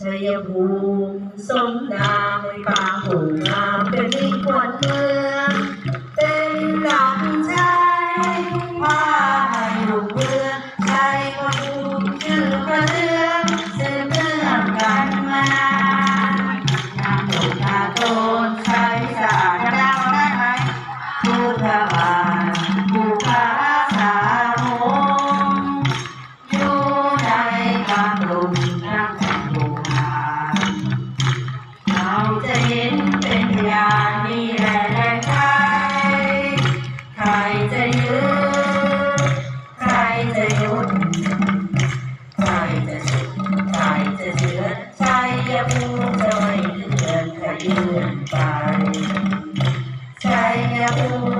再也不送那尾巴 จะยุนใครจะสุดใคจะเดือนใครจะพูดจะไเดือนขยืนไปใครจะพูด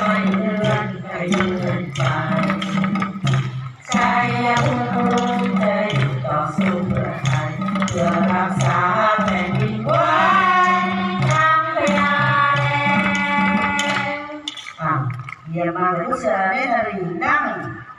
mi hermano, se la ven a